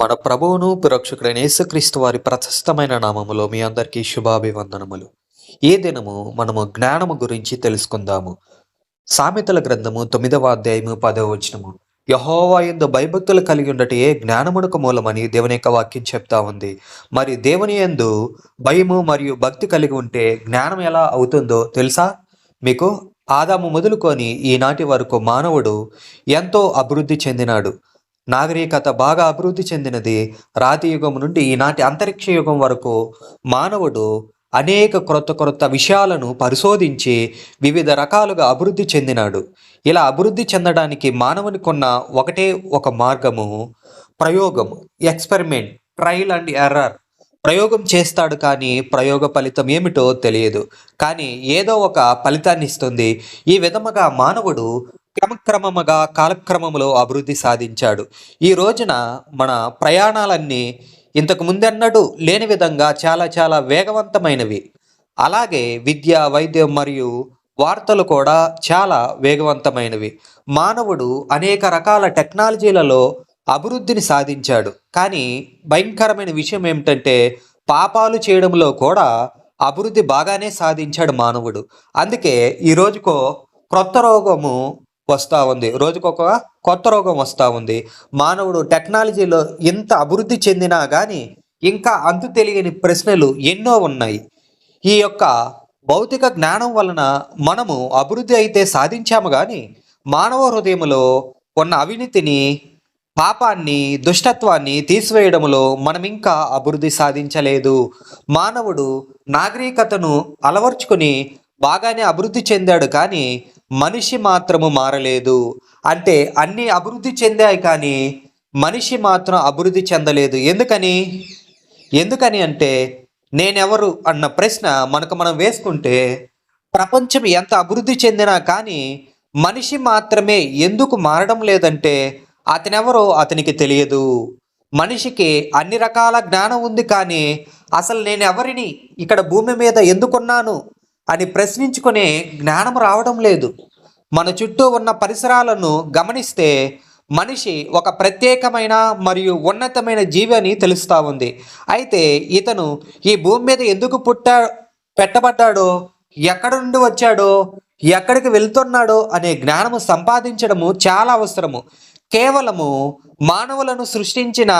మన ప్రభువును పిరక్షకుడైన యేసుక్రీస్తు వారి ప్రశస్తమైన నామములో మీ అందరికీ శుభాభివందనములు. ఈ దినము మనము జ్ఞానము గురించి తెలుసుకుందాము. సామెతల గ్రంథము తొమ్మిదవ అధ్యాయము పదవ వచనము. యహోవాయందు భయభక్తులు కలిగి ఉండటే జ్ఞానమునకు మూలమని దేవుని యొక్క వాక్యం చెప్తా ఉంది. మరి దేవుని యందు భయము మరియు భక్తి కలిగి ఉంటే జ్ఞానం ఎలా అవుతుందో తెలుసా? మీకు ఆదాము మొదలుకొని ఈనాటి వరకు మానవుడు ఎంతో అభివృద్ధి చెందినాడు. నాగరికత బాగా అభివృద్ధి చెందినది రాతి యుగం నుండి ఈనాటి అంతరిక్ష యుగం వరకు. మానవుడు అనేక క్రొత్త క్రొత్త విషయాలను పరిశోధించి వివిధ రకాలుగా అభివృద్ధి చెందినాడు. ఇలా అభివృద్ధి చెందడానికి మానవునికున్న ఒకటే ఒక మార్గము ప్రయోగం ఎక్స్పెరిమెంట్ ట్రయల్ అండ్ ఎర్రర్. ప్రయోగం చేస్తాడు కానీ ప్రయోగ ఫలితం ఏమిటో తెలియదు. కానీ ఏదో ఒక ఫలితాన్ని ఇస్తుంది. ఈ విధముగా మానవుడు క్రమక్రమముగా కాలక్రమములో అభివృద్ధి సాధించాడు. ఈ రోజున మన ప్రయాణాలన్నీ ఇంతకు ముందెన్నడూ లేని విధంగా చాలా చాలా వేగవంతమైనవి. అలాగే విద్య వైద్యం మరియు వార్తలు కూడా చాలా వేగవంతమైనవి. మానవుడు అనేక రకాల టెక్నాలజీలలో అభివృద్ధిని సాధించాడు. కానీ భయంకరమైన విషయం ఏమిటంటే పాపాలు చేయడంలో కూడా అభివృద్ధి బాగానే సాధించాడు మానవుడు. అందుకే ఈ రోజుకో క్రొత్త రోగము వస్తూ ఉంది. రోజుకొక కొత్త రోగం వస్తూ ఉంది. మానవుడు టెక్నాలజీలో ఎంత అభివృద్ధి చెందినా కానీ ఇంకా అంతు తెలియని ప్రశ్నలు ఎన్నో ఉన్నాయి. ఈ యొక్క భౌతిక జ్ఞానం వలన మనము అభివృద్ధి అయితే సాధించాము కానీ మానవ హృదయంలో ఉన్న అవినీతిని పాపాన్ని దుష్టత్వాన్ని తీసివేయడంలో మనం ఇంకా అభివృద్ధి సాధించలేదు. మానవుడు నాగరికతను అలవర్చుకుని బాగానే అభివృద్ధి చెందాడు కానీ మనిషి మాత్రము మారలేదు. అంటే అన్ని అభివృద్ధి చెందాయి కానీ మనిషి మాత్రం అభివృద్ధి చెందలేదు. ఎందుకని? ఎందుకని అంటే నేనెవరు అన్న ప్రశ్న మనకు మనం వేసుకుంటే ప్రపంచం ఎంత అభివృద్ధి చెందినా కానీ మనిషి మాత్రమే ఎందుకు మారడం లేదంటే అతనెవరో అతనికి తెలియదు. మనిషికి అన్ని రకాల జ్ఞానం ఉంది కానీ అసలు నేను ఎవరిని ఇక్కడ భూమి మీద ఎందుకున్నాను? అని ప్రశ్నించుకునే జ్ఞానం రావడం లేదు. మన చుట్టూ ఉన్న పరిసరాలను గమనిస్తే మనిషి ఒక ప్రత్యేకమైన మరియు ఉన్నతమైన జీవి అని తెలుస్తూ ఉంది. అయితే ఇతను ఈ భూమి మీద ఎందుకు పుట్టా పెట్టబడ్డాడో ఎక్కడ నుండి వచ్చాడో ఎక్కడికి వెళ్తున్నాడో అనే జ్ఞానము సంపాదించడము చాలా అవసరము. కేవలము మానవులను సృష్టించిన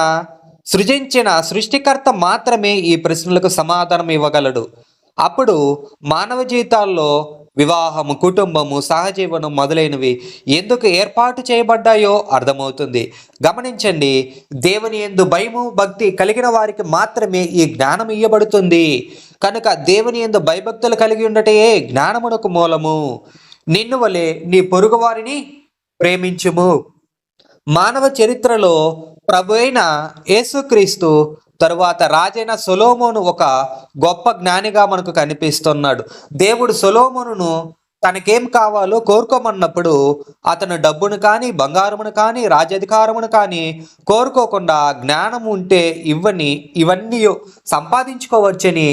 సృజించిన సృష్టికర్త మాత్రమే ఈ ప్రశ్నలకు సమాధానం ఇవ్వగలడు. అప్పుడు మానవ జీవితాల్లో వివాహము కుటుంబము సహజీవనం మొదలైనవి ఎందుకు ఏర్పాటు చేయబడ్డాయో అర్థమవుతుంది. గమనించండి దేవుని ఎందు భయము భక్తి కలిగిన వారికి మాత్రమే ఈ జ్ఞానం ఇవ్వబడుతుంది కనుక దేవుని ఎందు భయభక్తులు కలిగి ఉండటే జ్ఞానమునకు మూలము. నిన్ను వలె నీ పొరుగు వారిని ప్రేమించుము. మానవ చరిత్రలో ప్రభు అయిన యేసుక్రీస్తు తరువాత రాజైన సొలోమోను ఒక గొప్ప జ్ఞానిగా మనకు కనిపిస్తున్నాడు. దేవుడు సొలోమోను తనకేం కావాలో కోరుకోమన్నప్పుడు అతను డబ్బును కానీ బంగారమును కానీ రాజ్యాధికారమును కానీ కోరుకోకుండా జ్ఞానం ఉంటే ఇవ్వని ఇవన్నీ సంపాదించుకోవచ్చని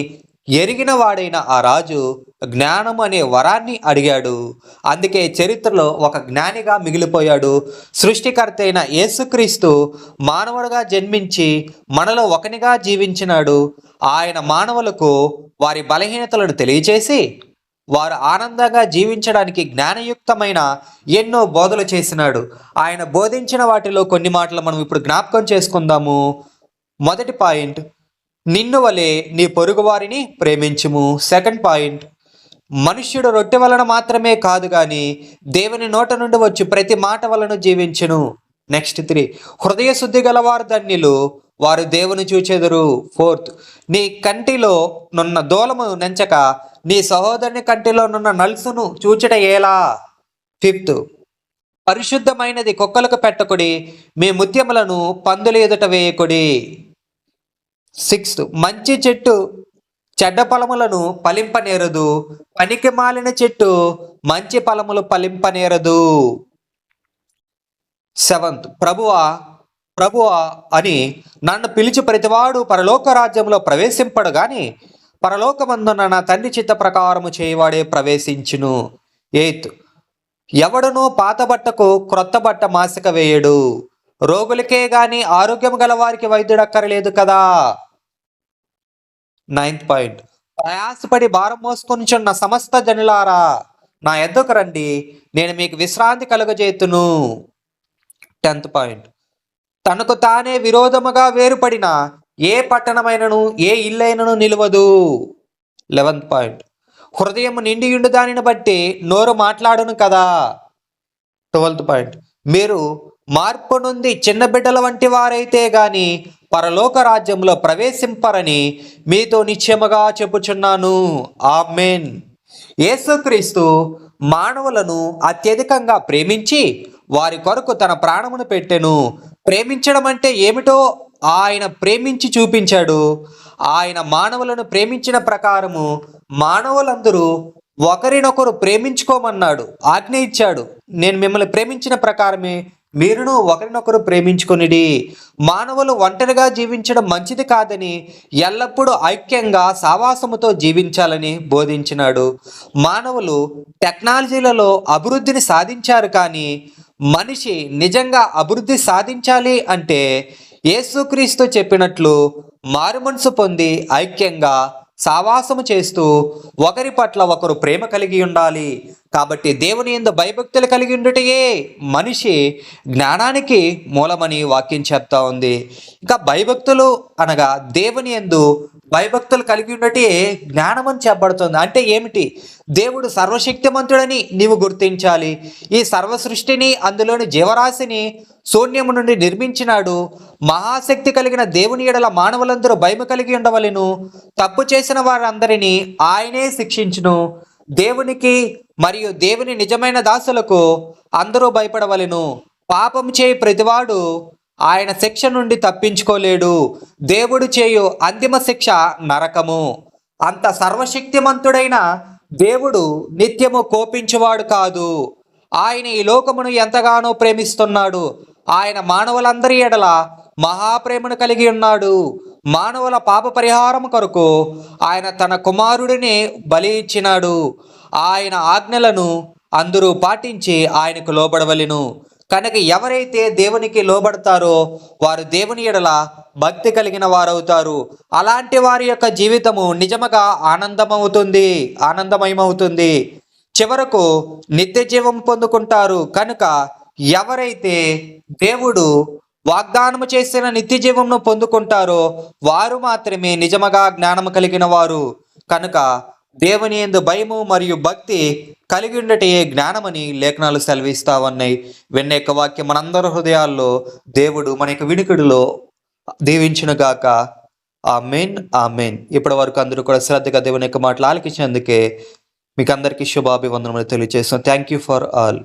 ఎరిగిన వాడైన ఆ రాజు జ్ఞానం అనే వరాన్ని అడిగాడు. అందుకే చరిత్రలో ఒక జ్ఞానిగా మిగిలిపోయాడు. సృష్టికర్త అయిన యేసుక్రీస్తు మానవుడిగా జన్మించి మనలో ఒకనిగా జీవించినాడు. ఆయన మానవులకు వారి బలహీనతలను తెలియచేసి వారు ఆనందంగా జీవించడానికి జ్ఞానయుక్తమైన ఎన్నో బోధలు చేసినాడు. ఆయన బోధించిన వాటిలో కొన్ని మాటలు మనం ఇప్పుడు జ్ఞాపకం చేసుకుందాము. మొదటి పాయింట్ నిన్ను వలె నీ పొరుగువారిని ప్రేమించుము. సెకండ్ పాయింట్ మనుష్యుడు రొట్టె వలన మాత్రమే కాదు కానీ దేవుని నోట నుండి వచ్చి ప్రతి మాట వలన జీవించును. నెక్స్ట్ త్రీ హృదయ శుద్ధి గలవారు ధన్యులు వారు దేవుని చూచెదరు. ఫోర్త్ నీ కంటిలో నున్న దూలము నెంచక నీ సహోదరుని కంటిలో నున్న నలుసును చూచట ఎలా? ఫిఫ్త్ పరిశుద్ధమైనది కుక్కలకు పెట్టకుడి మీ ముత్యములను పందుల ఎదుట వేయకుడి. సిక్స్త్ మంచి చెట్టు చెడ్డ ఫలములను ఫలింపనేరదు. పనికి మాలిన చెట్టు మంచి ఫలములు ఫలింపనేరదు. సెవెంత్ ప్రభువా ప్రభువా అని నన్ను పిలిచి ప్రతివాడు పరలోక రాజ్యంలో ప్రవేశింపడు గాని పరలోకమందున నా తండ్రి చిత్త ప్రకారము చేయవాడే ప్రవేశించును. ఎయిత్ ఎవడునూ పాత బట్టకు క్రొత్త బట్ట మాసిక వేయడు. రోగులకే గాని ఆరోగ్యం గల వారికి వైద్యుడక్కరలేదు కదా. నైన్త్ పాయింట్ ప్రయాసపడి భారం మోసుకొనిచున్న సమస్త జనులారా నా ఎద్దకు రండి నేను మీకు విశ్రాంతి కలుగజేతును. టెన్త్ పాయింట్ తనకు తానే విరోధముగా వేరుపడిన ఏ పట్టణమైనను ఏ ఇల్లైనను నిలవదు. లెవెన్త్ పాయింట్ హృదయం నిండియుండు దానిని బట్టి నోరు మాట్లాడును కదా. ట్వెల్త్ పాయింట్ మీరు మార్పు నుండి చిన్న బిడ్డల వంటి వారైతే గాని పరలోక రాజ్యంలో ప్రవేశింపరని మీతో నిశ్చయముగా చెప్పుచున్నాను. ఆమెన్. యేసుక్రీస్తు మానవులను అత్యధికంగా ప్రేమించి వారి కొరకు తన ప్రాణమును పెట్టెను. ప్రేమించడం అంటే ఏమిటో ఆయన ప్రేమించి చూపించాడు. ఆయన మానవులను ప్రేమించిన ప్రకారము మానవులందరూ ఒకరినొకరు ప్రేమించుకోమన్నాడు. ఆజ్ఞ ఇచ్చాడు. నేను మిమ్మల్ని ప్రేమించిన ప్రకారమే మీరును ఒకరినొకరు ప్రేమించుకొనిడి మానవులు ఒంటరిగా జీవించడం మంచిది కాదని ఎల్లప్పుడూ ఐక్యంగా సావాసముతో జీవించాలని బోధించినాడు. మానవులు టెక్నాలజీలలో అభివృద్ధిని సాధించారు కానీ మనిషి నిజంగా అభివృద్ధి సాధించాలి అంటే యేసుక్రీస్తు చెప్పినట్లు మారుమనసు పొంది ఐక్యంగా సావాసము చేస్తూ ఒకరి పట్ల ఒకరు ప్రేమ కలిగి ఉండాలి. కాబట్టి దేవుని ఎందు భయభక్తులు కలిగి ఉండుటయే మనిషి జ్ఞానానికి మూలమని వాక్యం చెప్తా ఉంది. ఇంకా భయభక్తులు అనగా దేవుని ఎందు భయభక్తులు కలిగి ఉండటే జ్ఞానం అని చెప్పబడుతుంది. అంటే ఏమిటి? దేవుడు సర్వశక్తిమంతుడని నీవు గుర్తించాలి. ఈ సర్వ సృష్టిని అందులోని జీవరాశిని శూన్యము నుండి నిర్మించినాడు. మహాశక్తి కలిగిన దేవుని ఎడల మానవులందరూ భయం కలిగి ఉండవలెను. తప్పు చేసిన వారందరినీ ఆయనే శిక్షించును. దేవునికి మరియు దేవుని నిజమైన దాసులకు అందరూ భయపడవలెను. పాపం చేయి ప్రతివాడు ఆయన శిక్ష నుండి తప్పించుకోలేడు. దేవుడు చేయు అంతిమ శిక్ష నరకము. అంత సర్వశక్తిమంతుడైన దేవుడు నిత్యము కోపించువాడు కాదు. ఆయన ఈ లోకమును ఎంతగానో ప్రేమిస్తున్నాడు. ఆయన మానవులందరి ఎడల మహాప్రేమను కలిగి ఉన్నాడు. మానవుల పాప పరిహారం కొరకు ఆయన తన కుమారుడిని బలి ఇచ్చినాడు. ఆయన ఆజ్ఞలను అందరూ పాటించి ఆయనకు లోబడవలెను. కనుక ఎవరైతే దేవునికి లోబడతారో వారు దేవుని ఎడల భక్తి కలిగిన వారవుతారు. అలాంటి వారి యొక్క జీవితము నిజముగా ఆనందమవుతుంది ఆనందమయమవుతుంది. చివరకు నిత్య జీవం పొందుకుంటారు. కనుక ఎవరైతే దేవుడు వాగ్దానము చేసిన నిత్య జీవంను పొందుకుంటారో వారు మాత్రమే నిజముగా జ్ఞానము కలిగిన వారు. కనుక దేవుని ఎందు భయము మరియు భక్తి కలిగి ఉండటే జ్ఞానమని లేఖనాలు సెలవిస్తా ఉన్నాయి విన్న యొక్క వాక్యం మనందరి హృదయాల్లో దేవుడు మన యొక్క వినికిడిలో దీవించునుగాక. ఆ మెయిన్ ఆ మెయిన్ ఇప్పటి వరకు అందరూ కూడా శ్రద్ధగా దేవుని యొక్క మాటలు ఆలకించినందుకే మీకు అందరికీ శుభాభివందనములు తెలియజేస్తాం థ్యాంక్ యూ ఫర్ ఆల్